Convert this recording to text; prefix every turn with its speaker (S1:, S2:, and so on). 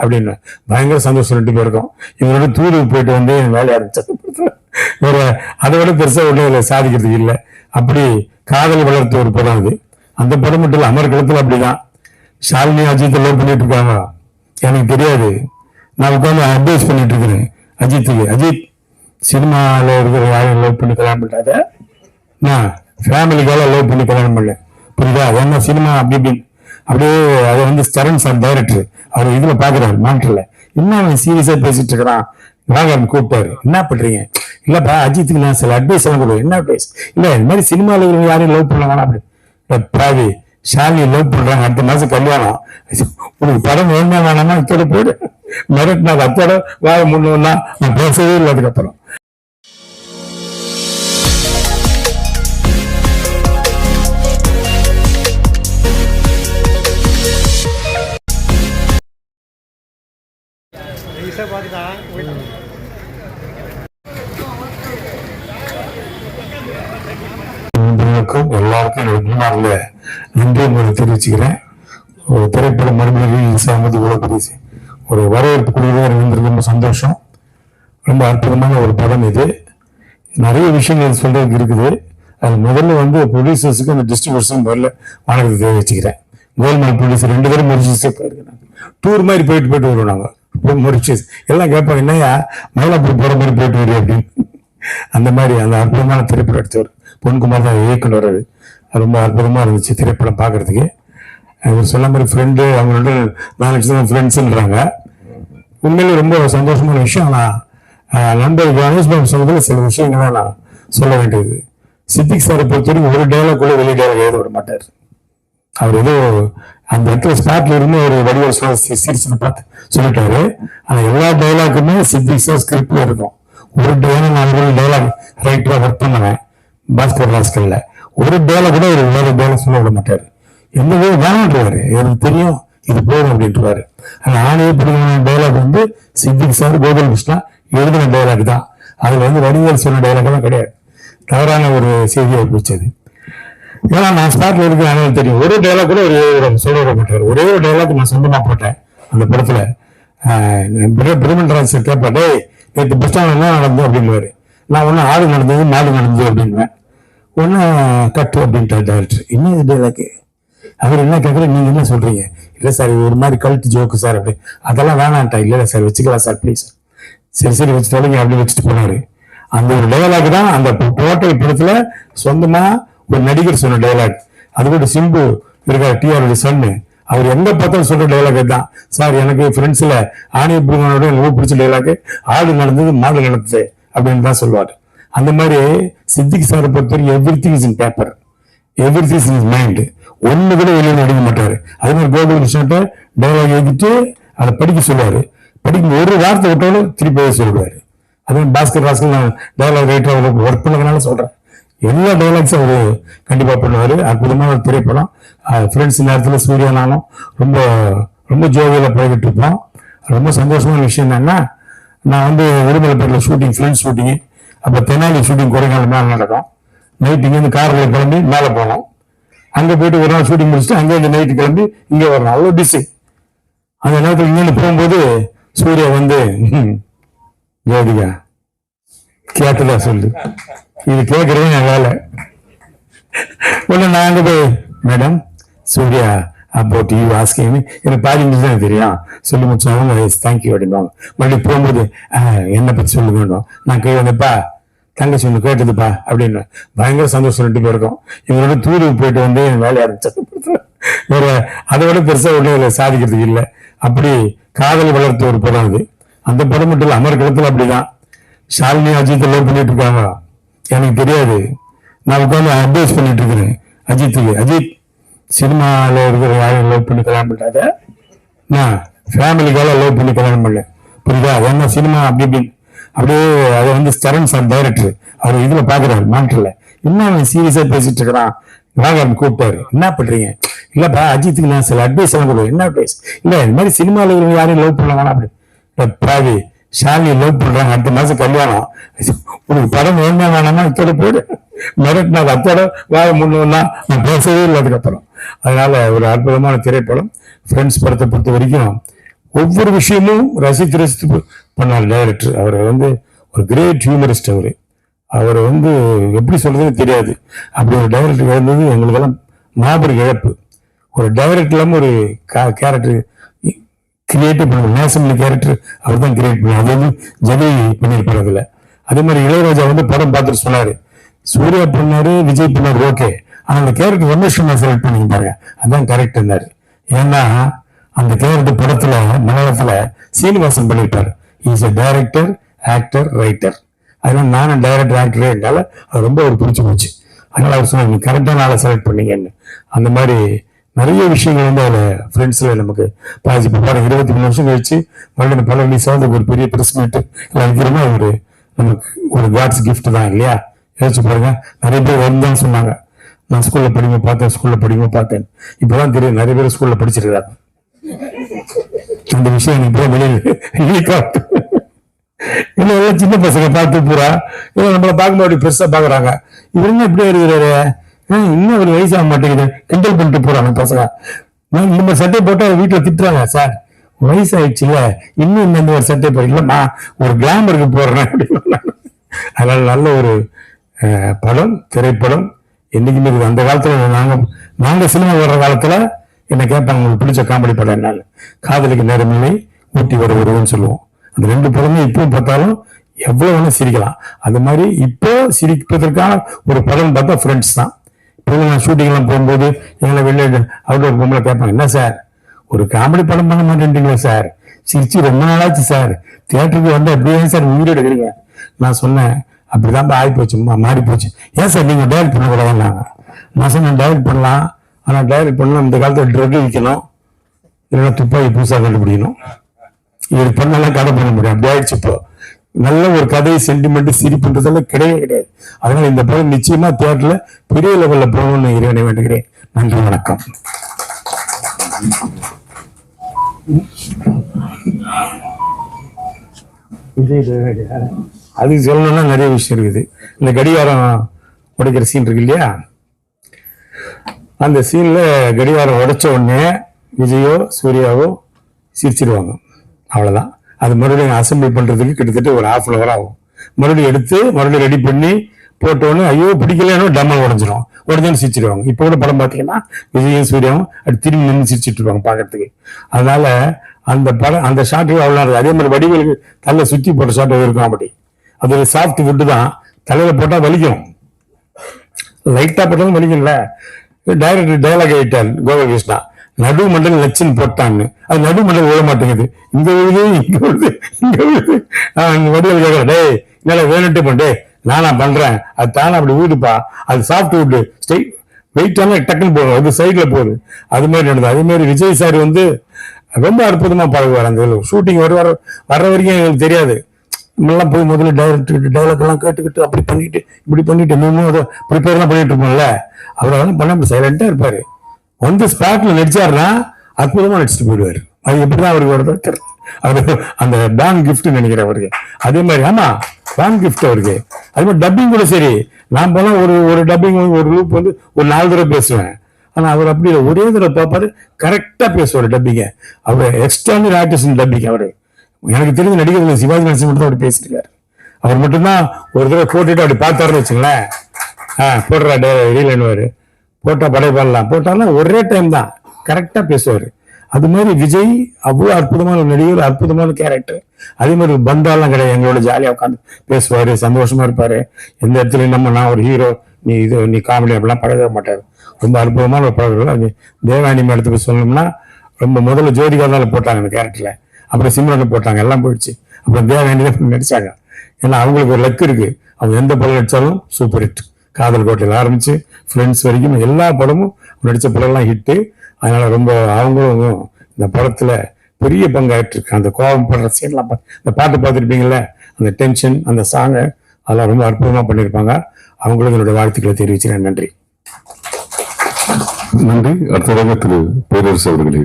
S1: அப்படின்னு. பயங்கர சந்தோஷம் ரெண்டு பேருக்கும். இவரோட தூருக்கு போயிட்டு வந்து என் வேலையை ஆரம்பிச்சது வேற அதை விட பெருசாக ஒன்றும் இல்லை சாதிக்கிறதுக்கு இல்லை. அப்படி காதல் வளர்த்த ஒரு படம் அது. அந்த படம் மட்டும் இல்லை அமர்கலத்தில் அப்படிதான். ஷாலினி அஜித் லவ் பண்ணிட்டு இருக்காங்க. எனக்கு தெரியாது. நான் உட்காந்து அட்வைஸ் பண்ணிட்டு இருக்கிறேன். அஜித்துக்கு. அஜித் சினிமாவில் இருக்கிற யாரும் லவ் பண்ணி கல்யாணம் பண்ணாத நான் ஃபேமிலிக்காக லவ் பண்ணி கல்யாணம் பண்ணல. புரியுதா? என்ன சினிமா அப்படி இப்படின்னு அப்படியே அதை வந்து சரண் சார் டைரக்டர் அவர் இதுல பாக்குறாரு மானிட்டர்ல இன்னும் அவன் சீரியஸா பேசிட்டு இருக்கிறான்? வாங்க கூப்பிட்டாரு. என்ன பண்றீங்க? இல்லப்பா அஜித்துக்கு நான் சில அட்வைஸ் எல்லாம் கொடுவேன் என்ன அட்வைஸ் இல்ல இந்த மாதிரி சினிமாவில் இருக்கிறவங்க யாரையும் லவ் பண்ண வேணாம் அப்படி டேய் பாவி ஷாலினி லவ் பண்றாங்க. அடுத்த மாசம் கல்யாணம். உனக்கு படம் வேணுமா வேணாமா இத்தோட போயிடு. மிரட்டினா அத்தோட வாய முன்னா நான் பேசவே இல்லை அதுக்கப்புறம். தெரிவிச்சுக்கிறேன். ஒரு திரைப்பட மறுபடியும் சாமதி இவ்வளோ பெரிய ஒரு வரவேற்பு கூடியதாக இருந்தது ரொம்ப சந்தோஷம். ரொம்ப அற்புதமான ஒரு படம் இது. நிறைய விஷயங்கள் சொல்றதுக்கு இருக்குது. அது முதல்ல வந்து ப்ரொடியூசர்ஸுக்கு அந்த டிஸ்ட்ரிபியூஷன் முதல்ல வணக்கத்தை தெரிவிச்சுக்கிறேன். கோல்மால் ப்ரொடியூசர் ரெண்டு பேரும் மொரிஷியஸே போயிருக்கிறாங்க டூர் மாதிரி போயிட்டு போயிட்டு வருவோம் நாங்கள் மொரிஷியஸ் எல்லாம் கேட்பாங்க என்னையா மயிலாப்பூர் போகிற மாதிரி போயிட்டு வரி அப்படின்னு. அந்த மாதிரி அந்த அற்புதமான திரைப்படம் எடுத்தவர் பொன்குமார் தான் இயக்குனர் அது ரொம்ப அற்புதமாக இருந்துச்சு திரைப்படம் பார்க்குறதுக்கு. அவர் சொல்ல மாதிரி ஃப்ரெண்டு அவங்களோட நாலு தான் ஃப்ரெண்ட்ஸுன்றாங்க உண்மையிலே ரொம்ப சந்தோஷமான விஷயம். ஆனால் நண்பர் கணேஷ் பாபு சொன்னதில் சில விஷயங்களை நான் சொல்ல வேண்டியது. சித்திக் சாரை பொறுத்தவரைக்கும் ஒரு டேலாக் கூட வெளியே டேலாக் எழுத விட மாட்டார். அவர் ஏதோ அந்த இடத்துல ஸ்பாட்ல இருந்து ஒரு வடிவல் சிரிச்சு பார்த்து சொல்லிட்டாரு. ஆனால் எல்லா டைலாக்குமே சித்திக் சார் ஸ்கிரிப்ட்ல இருக்கும். ஒரு டேலாக் நான் டைலாக் ரைட்டராக ஒர்க் பண்ணுவேன். பாஸ்கர் ராஸ்கல்ல. ஒரு டேலாக் கூட ஒரு வேற டேலாக் சொல்ல விட மாட்டாரு. எந்த வேணான்றாரு. எனக்கு தெரியும் இது போதும் அப்படின்றாரு. ஆனா ஆணையை பிடிக்கிற டைலாக் வந்து சித்திக் சார் கோகுல் கிருஷ்ணா எழுதின டைலாக் தான். அதுல வந்து வடிவேல் சொன்ன டைலாக் தான் கிடையாது. தவறான ஒரு செய்தியை பிடிச்சது ஏன்னா நான் ஸ்டார்ட்ல இருக்கிற எனக்கு தெரியும். ஒரு டைலாக் கூட ஒரு ஒரு சொல்ல விட மாட்டார். ஒரே ஒரு டைலாக் நான் சொந்தமா போட்டேன். அந்த படத்துல. பிரமன்ராஜ் சார் கேட்பா நேற்று பஸ் ஸ்டாண்ட் என்ன நடந்தது? அப்படின்னுவாரு. நான் ஒன்றும் ஆடு நடந்தது மாடு நடந்தது அப்படின்வேன் ஒன்றா கட்டு அப்படின்ட்டு டேரக்டர் என்ன இது டைலாக்கு அவர் என்ன கேட்குறது நீங்கள் என்ன சொல்கிறீங்க இல்லை சார் இது ஒரு மாதிரி கழுத்து ஜோக்கு சார் அப்படி. அதெல்லாம் வேணான்ட்டா இல்லை சார் வச்சுக்கலாம் சார் ப்ளீஸ் சரி சரி வச்சு தொலைங்க அப்படின்னு வச்சுட்டு போனாரு. அந்த ஒரு டைலாக் தான் அந்த போட்டை படத்தில் சொந்தமாக ஒரு நடிகர் சொன்ன டைலாக் அது கூட சிம்பு இருக்கார் டிஆருடைய சன்னு அவர் எங்க பார்த்தாலும் சொல்ற டைலாக் தான் சார் எனக்கு ஃப்ரெண்ட்ஸ்ல ஆணைய புருகனோட ரொம்ப பிடிச்ச டைலாக் ஆடு நடந்தது மாடு நடந்தது அப்படின்னு தான் சொல்லுவார். அந்த மாதிரி சித்திக் சாரை பொறுத்தவரைக்கும் everything is in paper everything is mind ஒன்று கூட வெளியில எடுக்க மாட்டார். அதே மாதிரி கோகுல் கிருஷ்ணன்ட்ட டைலாக் எழுதிட்டு அதை படிக்க சொல்லுவார். படிக்கும் ஒரு வார்த்தை விட்டாலும் திருப்பி எழுத சொல்லுவார். அதே பாஸ்கர் ராஸ்கர் நான் டைலாக் ரைட்டர் ஒர்க் பண்ணதுனால சொல்கிறேன் எல்லா டைலாக்ஸும் அவர் கண்டிப்பாக பண்ணுவார். அற்புதமான ஒரு திரைப்படம். ஃப்ரெண்ட்ஸ் நேரத்தில் சூர்யானாலும் ரொம்ப ரொம்ப ஜோவியில் பழகிட்டு இருப்போம். ரொம்ப சந்தோஷமான விஷயம் என்னன்னா நான் வந்து உடுமலைப்பேட்டில் ஷூட்டிங் ஃப்ரெண்ட்ஸ் ஷூட்டிங் அப்போ தெனாலி ஷூட்டிங் கொடைக்கானல் மேலே நடக்கும். நைட் இங்கேருந்து காரில் கிளம்பி மேலே போனோம் அங்கே போயிட்டு ஒரு நாள் ஷூட்டிங் முடிச்சுட்டு அங்கேருந்து நைட்டு கிளம்பி இங்கே வரணும். அவ்வளோ பிஸி அந்த நேரத்தில் இங்கேருந்து போகும்போது சூர்யா வந்து ஜோதிகா கேட்டதா சொல்லு. இது கேட்கறதே என் வேலை ஒண்ணு நான் அங்க போய் madam Surya about you asking எனக்கு பாதி இங்கிலீஷ் தான் தெரியும்? சொல்லி முடிச்சாங்க தேங்க்யூ அப்படின்வாங்க மறுபடியும் போகும்போது "ஆஹ், என்னை பற்றி சொல்ல வேண்டும் நான் கை வந்தப்பா தங்கச்சி ஒன்று கேட்டதுப்பா அப்படின்னு. பயங்கர சந்தோஷம் ரெண்டு பேருக்கும். இவங்களோட தூருக்கு போயிட்டு வந்து என் வேலையை ஆரம்பிச்சது வேற அதை விட பெருசாக ஒன்றும் சாதிக்கிறதுக்கு இல்லை. அப்படி காதல் வளர்த்த ஒரு படம் அது. அந்த படம் மட்டும் இல்லை அமர் அமர்கலத்தில் அப்படிதான். ஷாலினி அஜித் லவ் பண்ணிட்டு இருக்காங்க. எனக்கு தெரியாது. நான் உட்காந்து அட்வைஸ் பண்ணிட்டு இருக்கிறேன். அஜித்துக்கு. அஜித் சினிமாவில் இருக்கிற யாரையும் லவ் பண்ணி கல்யாணம் பண்ணாத நான் ஃபேமிலிக்காக லவ் பண்ணி கல்யாணம் பண்ணல புரியுதா? அது என்ன சினிமா? அப்படி இப்படின்னு அப்படியே அதை வந்து சரண் சார் டைரக்டர் அவர் இதில் பார்க்குறாரு மானிட்டர்ல இன்னும் அவன் சீரியஸா பேசிட்டு இருக்கிறான்? வாங்க கூப்பிட்டாரு. என்ன பண்றீங்க? இல்லப்பா அஜித்துக்கு நான் சில அட்வைஸ் எல்லாம் என்ன அட்வைஸ் இல்லை இந்த மாதிரி சினிமாவில் இருக்கிற யாரையும் லவ் பண்ண வேணாம் அப்படி. டேய் பாவி ஷாலியை லவ் பண்றாங்க. அடுத்த மாசம் கல்யாணம். உனக்கு படம் வேணுமா வேணாமா இத்தோட போயிடு மிரட்டினா அத்தோட வாய முன்னா நான் பேசவே இல்லை அதுக்கப்புறம். அதனால ஒரு அற்புதமான திரைப்படம் ஃப்ரெண்ட்ஸ் படத்தை பொறுத்த வரைக்கும் ஒவ்வொரு விஷயமும் ரசித்து ரசித்து பண்ணார் டைரக்டர் அவர் வந்து ஒரு கிரேட் ஹியூமரிஸ்ட் அவர். அவர் வந்து எப்படி சொல்றதுன்னு தெரியாது. அப்படி ஒரு டைரக்டர் இருந்தது எங்களுக்கெல்லாம் மாபெரும் இழப்பு. ஒரு டைரக்டர் இல்லாமல் ஒரு கேரக்டர் கிரியேட் பண்ண நேசமல்லி கேரக்டர் அவர் தான் கிரியேட் பண்ணார் அது வந்து ஜெகை பண்ணியிருப்பார் அதில். அதே மாதிரி இளையராஜா வந்து படம் பார்த்துட்டு சொன்னார். சூர்யா பண்ணாரு விஜய் பண்ணார் ஓகே. ஆனால் அந்த கேரக்டர் ரமேஷ் குமார் செலக்ட் பண்ணி பாருங்க. அதான் கரெக்ட் இருந்தார். ஏன்னா அந்த கேரக்டர் படத்துல மலையாளத்துல சீனிவாசன் பண்ணிட்டார் is a director actor writer அதனால நானும் டைரக்டர் ஆக்டரே இருந்தால அது ரொம்ப ஒரு பிடிச்சி போச்சு. அதனால அவர் சொன்னாங்க கரெக்டான ஆளை செலக்ட் பண்ணீங்கன்னு. அந்த மாதிரி நிறைய விஷயங்கள் வந்து அதில் ஃப்ரெண்ட்ஸில் நமக்கு பாதி பாருங்க இருபத்தி மூணு வருஷம் கழிச்சு மறுபடியும் பல ரிலீஸ் ஆகுது ஒரு பெரிய ப்ரெஸ் மீட்டு வைக்கிறோம்னா ஒரு நமக்கு ஒரு காட்ஸ் கிஃப்ட் தான் இல்லையா? யோசிச்சு பாருங்க நிறைய பேர் வந்து சொன்னாங்க. நான் ஸ்கூல்ல படிக்க பார்த்தேன் ஸ்கூல்ல படிக்கும் பார்த்தேன். இப்பதான் தெரியும் நிறைய பேர் ஸ்கூல்ல படிச்சிருக்காங்க அந்த விஷயம் எனக்கு இப்போ வெளியில் லீக் இல்லை சின்ன பசங்க பார்த்து பூரா. இல்லை நம்மளை பார்க்கும்போது அப்படி பெருசா பாக்குறாங்க இவருங்க எப்படி இப்படி இருக்கிறாரு இன்னும் ஒரு வயசாக மாட்டேங்குது. கிண்டல் பண்ணிட்டு போறாங்க பசங்க. நான் இந்த மாதிரி சட்டை போட்டு வீட்டுல திட்டுறாங்க சார். வயசாயிடுச்சுல இன்னும் இந்த ஒரு சட்டை போட இல்லம்மா ஒரு கிளாமருக்கு போடுறேன் அப்படின்னு அதனால நல்ல ஒரு படம் திரைப்படம் என்னைக்குமே இருக்குது அந்த காலத்தில் நாங்கள் நாங்கள் சினிமா வர்ற காலத்தில் என்னை கேட்பாங்க உங்களுக்கு பிடிச்ச காமெடி படம் என்னன்னு? காதலிக்கு நேரமில்லை ஊட்டி வர வருவன்னு சொல்லுவோம். அந்த ரெண்டு படமே இப்பவும் பார்த்தாலும் எவ்வளோ வேணும் சிரிக்கலாம். அது மாதிரி இப்போ சிரிப்பதற்கான ஒரு படம் பார்த்தா ஃப்ரெண்ட்ஸ் தான். இப்போ நான் ஷூட்டிங்லாம் போகும்போது எங்களை வெளியே அவுட்டோர் பொம்பளை கேட்பாங்க என்ன சார்? ஒரு காமெடி படம் பண்ண மாட்டேன்றீங்களா சார்? சிரிச்சு ரொம்ப நாளாச்சு சார். தியேட்டருக்கு வந்து அப்படியே சார் உயிர் எடுக்கிறீங்க நான் சொன்னேன் அப்படிதான் ஆகி போச்சு மாறி போச்சு ஏன் சார் நீங்க டைரக்ட் பண்ணக்கூடாதுன்னாங்க நான் சொன்னேன் டைரக்ட் பண்ணலாம். ஆனால் டைரக்ட் பண்ணலாம் இந்த காலத்துல ட்ரக் விற்கணும் இல்லைன்னா துப்பாக்கி புதுசாக கண்டுபிடிக்கணும். இது பண்ணலாம் கடை பண்ண முடியும். அப்படி ஆயிடுச்சு இப்போ. நல்ல ஒரு கதை சென்டிமெண்ட் சிரிப்புன்றதெல்லாம் கிடையவே கிடையாது. அதனால இந்த படம் நிச்சயமா தியேட்டர்ல பெரிய லெவல்ல போகணும்னு இறைவனை வேண்டுகிறேன். நன்றி வணக்கம். அது சொல்லணும்னா நிறைய விஷயம் இருக்குது. இந்த கடிகாரம் உடைக்கிற சீன் இருக்கு இல்லையா? அந்த சீன்ல கடிகாரம் உடைச்ச உடனே விஜயோ சூர்யாவோ சிரிச்சிருவாங்க. அவ்வளவுதான். அது மறுபடியும் அசம்பிள் பண்றதுக்கு கிட்டத்தட்ட ஒரு ஹாஃப் அன் ஹவர் ஆகும். மறுபடியும் எடுத்து மறுபடியும் ரெடி பண்ணி போட்டோன்னு ஐயோ பிடிக்கலன்னு டம்மல் உடஞ்சிரும். உடஞ்சோன்னு சிரிச்சிருவாங்க. இப்போ கூட படம் பார்த்தீங்கன்னா விஜயும் சூர்யாவும் அது திரும்பி நின்று சிரிச்சிட்டு இருப்பாங்க பார்க்கறதுக்கு. அதனால அந்த படம் அந்த ஷாட்டுக்கு அவ்வளோ இருக்கும் அதே மாதிரி வடிவேலுக்கு தலை சுற்றி போட்ட ஷாட் இருக்கும் அப்படி? அது ஒரு சாஃப்ட் ஃபுட்டு தான். தலையில் போட்டால் வலிக்கும். லைட்டாக போட்டாலும் வலிக்கும்ல. டைரக்டர் டைலாக் ஆகிட்டார் கோபாலகிருஷ்ணா. நடு மண்டல் லட்சன் போட்டான்னு. அது நடு மண்டல் விழ மாட்டேங்குது. இங்க விழுது இங்க விழுது இங்க விழுது. வடிவல் கேட்கல டேய் என்னால வேணுட்டு பண்ணே நானா பண்றேன். அது தானே அப்படி வீடுப்பா அது சாஃப்ட் வுட்டு ஸ்டெய் வெயிட் எல்லாம் டக்குன்னு போகும் அது சைடில் போகுது. அது மாதிரி நடந்தது. அதே மாதிரி விஜய் சார் வந்து ரொம்ப அற்புதமாக பழகுவார் அந்த ஷூட்டிங் வர வர வர்ற வரைக்கும் எங்களுக்கு தெரியாது. நம்மளாம் போய் முதல்ல டைரக்டர் டைலாக்லாம் கேட்டுக்கிட்டு அப்படி பண்ணிட்டு இப்படி பண்ணிட்டு இன்னும் அதை ப்ரிப்பேர்லாம் பண்ணிட்டு இருப்போம்ல. அவர் அதெல்லாம் பண்ண சைலண்டாக இருப்பார். வந்து ஸ்பாட்டில் நடிச்சாருன்னா அற்புதமாக நடிச்சுட்டு போயிடுவாரு. அது எப்படிதான் அவருக்கு வருது அவர் அந்த பேங்க் கிஃப்ட்னு நினைக்கிறேன் அவருக்கு. அதே மாதிரி ஆமா ஃபேன் கிஃப்ட் அவருக்கு அது மாதிரி டப்பிங் கூட சரி. நான் போனால் ஒரு ஒரு டப்பிங் ஒரு லூப் வந்து ஒரு நாலு தடவை பேசுவேன். ஆனால் அவர் அப்படி இல்லை. ஒரே தடவை பார்ப்பாரு கரெக்டாக பேசுவார் டப்பிங்க அவர் எக்ஸ்டர்னல் ஆர்டிஸ்ட் டப்பிங் அவர். எனக்கு தெரிஞ்ச நடிகர்கள் சிவாஜி நரசிம்மன் மட்டும் தான் பேசிருக்கார் அவர் மட்டும்தான் ஒரு தடவை போட்டுட்டு அப்படி பார்த்தாருன்னு வச்சுங்களேன் ஆ போடுறா டே ரீலன்வாரு போட்டால் படை பாடலாம். போட்டாலும் ஒரே டைம் தான். கரெக்டாக பேசுவார். அது மாதிரி விஜய் அவ்வளோ அற்புதமான ஒரு நடிகர் அற்புதமான கேரக்டர் அதே மாதிரி பந்தாலாம் கிடையாது எங்களோட ஜாலியாக உட்காந்து பேசுவாரு சந்தோஷமா இருப்பாரு. எந்த இடத்துலையும் நம்ம நான் ஒரு ஹீரோ நீ இது நீ காமெடி அப்படிலாம் பழகவே மாட்டார். ரொம்ப அற்புதமான ஒரு பழக்கம் அது தேவானி மேடத்தை போய் சொல்லணும்னா ரொம்ப முதல்ல ஜோதிகா போட்டாங்க அந்த கேரக்டர்ல அப்புறம் சிம்ரனை போட்டாங்க எல்லாம் போயிடுச்சு. அப்புறம் தேவானி தான் நடிச்சாங்க. ஏன்னா அவங்களுக்கு ஒரு லக் இருக்கு. அவங்க எந்த படம் நடிச்சாலும் சூப்பர் ஹிட் காதல் கோட்டையில் ஆரம்பிச்சு ஃப்ரெண்ட்ஸ் வரைக்கும் எல்லா படமும் நடித்த படம்லாம் ஹிட்டு அதனால ரொம்ப அவங்களும் இந்த படத்துல பெரிய பங்காயிட்டிருக்கு அந்த கோபம் படுற சீன்லாம் பா- இந்த பாட்டு பார்த்துருப்பீங்கல்ல அந்த டென்ஷன் அந்த சாங்கை அதெல்லாம் ரொம்ப அற்புதமா பண்ணியிருப்பாங்க அவங்களும் என்னோட வாழ்த்துக்களை தெரிவிச்சுக்கிறேன். நன்றி.
S2: நன்றி. அடுத்ததாக திரு பேரரசு அவர்களே.